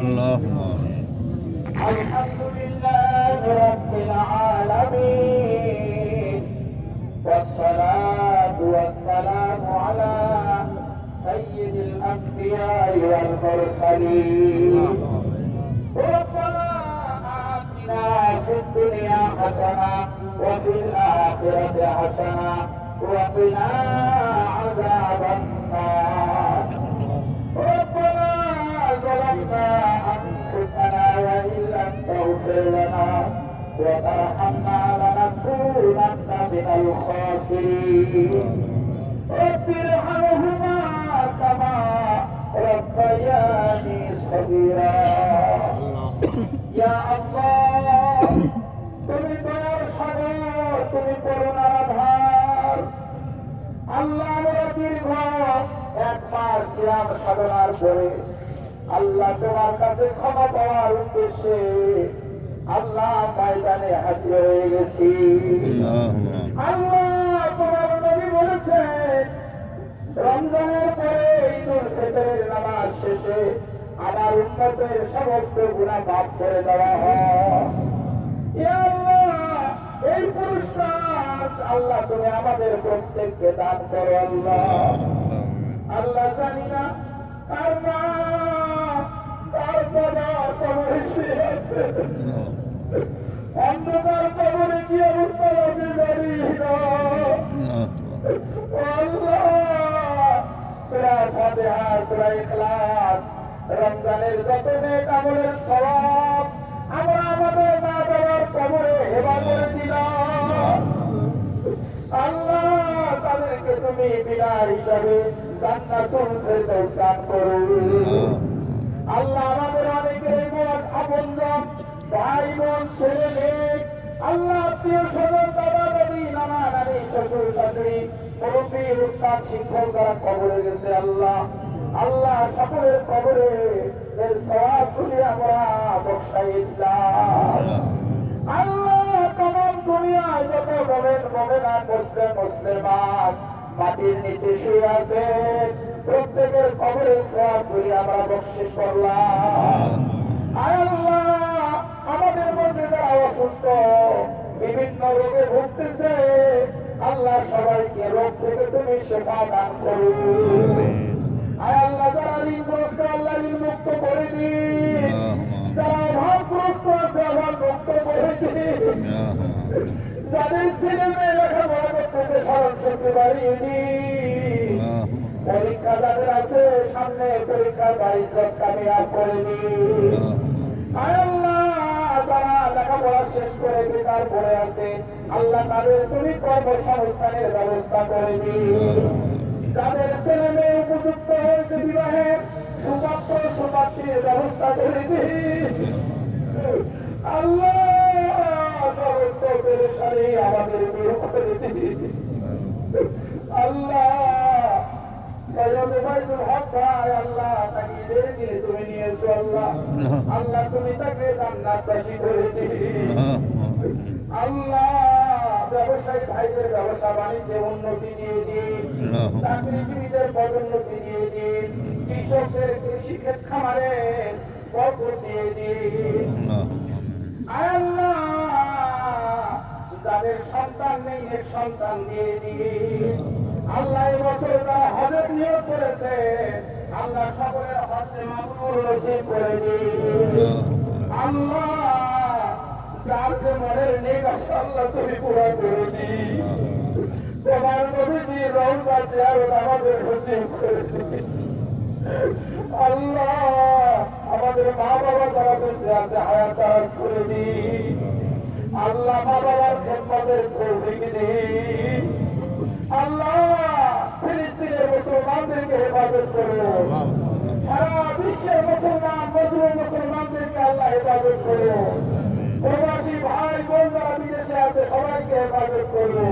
اللهم الحمد لله رب العالمين. والصلاة والسلام على سيد الأنبياء والمرسلين. ربنا آتنا في الدنيا حسنة وفي الآخرة حسنة وقنا لنكونن من الخاسرين رب ارحمهما كما ربياني صغيرا يا الله তুমি দয়ার সাগর তুমি করুণার আধার আল্লাহ আমরা দীর্ঘ এক মাস সিয়াম সাধনার পরে আল্লাহ তোমার কাছে ক্ষমা পাওয়ার উদ্দেশ্যে আল্লাহ ময়দানে হাজির গেছি। আল্লাহ তোমার নবী বলেছেন, রমজানের শেষে আমার উন্নতের সমস্ত গুণা মাফ করে দেওয়া হয়। এই পুরস্কার আল্লাহ তুমি আমাদের প্রত্যেককে দান করো, আল্লাহ। রমজানের যত নেক আমলের সবাব আমরা আমাদের মা বাবার কবরে হেবা করে দিলাম। আল্লাহ আমাদের অনেকের মন ভাই বোন, ছেলে মেয়ে। আল্লাহ আত্মীয় দাদা দাদি, নানা নানি, শ্বশুর শিক্ষক যারা কবরে গেছে, আল্লাহ আল্লাহ সকলের কবরে এর সবাব গুলি আমরা বসাই আল্লাহ তমাম দুনিয়ায় যত মোমেন মোমেনা মুসলিম মুসলিমান মাটির নিচে শুয়ে আছে, প্রত্যেকের কবরের সব গুলি আমরা বকশিস করলাম। আল্লাহ, আমাদের মধ্যে যারা অসুস্থ, বিভিন্ন রোগে ভুগতেছে, আল্লাহ সবাইকে রোগ থেকে তুমি সেবা দান করুন। আল্লাহ যারা ঋণগ্রস্ত আল্লাহ মুক্ত করে আছে সামনে পরীক্ষার বাড়ি সব কামিয়াব আল্লাহ যারা লেখাপড়া শেষ করে বেকার পড়ে আছে আল্লাহ তাদের তুমি কর্মসংস্থানের ব্যবস্থা করে দিন। যাদের ছেলে মেয়ে উপযুক্ত হয়েছে বিবাহের সুপাত্র সুপাত্রীর ব্যবস্থা করে আল্লাহ সমস্ত পেরেশানি আমাদের করে আল্লাহ আল্লাহ তুমি তাকে করে দিন আল্লাহ ব্যবসায়ী ভাইদের ব্যবসা বাণিজ্যে উন্নতি দিয়ে দিন। চাকরিজীবীদের পদোন্নতি দিয়ে দিন। কৃষকদের কৃষি ক্ষেত খামারে বরকত দিয়ে দিন। আল্লাহ যাদের সন্তান নেই এর সন্তান দিয়ে দিন। আল্লাহ এই বছর যারা হজের নিয়োগ করেছে আল্লাহ সকলের হজ নসিব করে দিন। আল্লাহ যার যে মনের নেক আছে আল্লাহ তুমি পুরা করে দিন তোমার নবীজি রওজা জিয়ারত আমাদের নসিব করে দিন আল্লাহ আমাদের মা বাবা যারা বেঁচে আছে হায়াত তারাজ করে দিন আল্লাহ মা বাবার খেদমতের তৌফিক করো। সারা বিশ্বের মুসলমান মুসলমানদেরকে আল্লাহ হেফাজত করো প্রবাসী ভাই বোন যারা বিদেশে আছে সবাইকে হেফাজত করো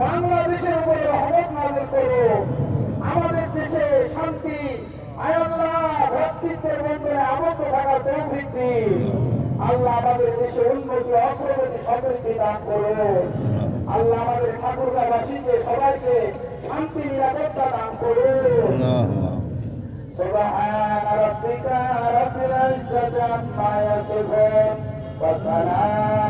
বাংলাদেশের উপরে রহমত নাজিল করো আমাদের দেশে শান্তি আয়াল্লাহ ভক্তিত্বের বন্ধনে আবদ্ধ থাকার তৌফিক দিন আল্লাহ আমাদের দেশে উন্নতি অগ্রগতি সমৃদ্ধি দান করো আল্লাহ আমাদের ঠাকুরগাবাসীকে সবাইকে শান্তি নিরাপত্তা দান করুন سبحان ربك رب العزة عما يصفون وسلام على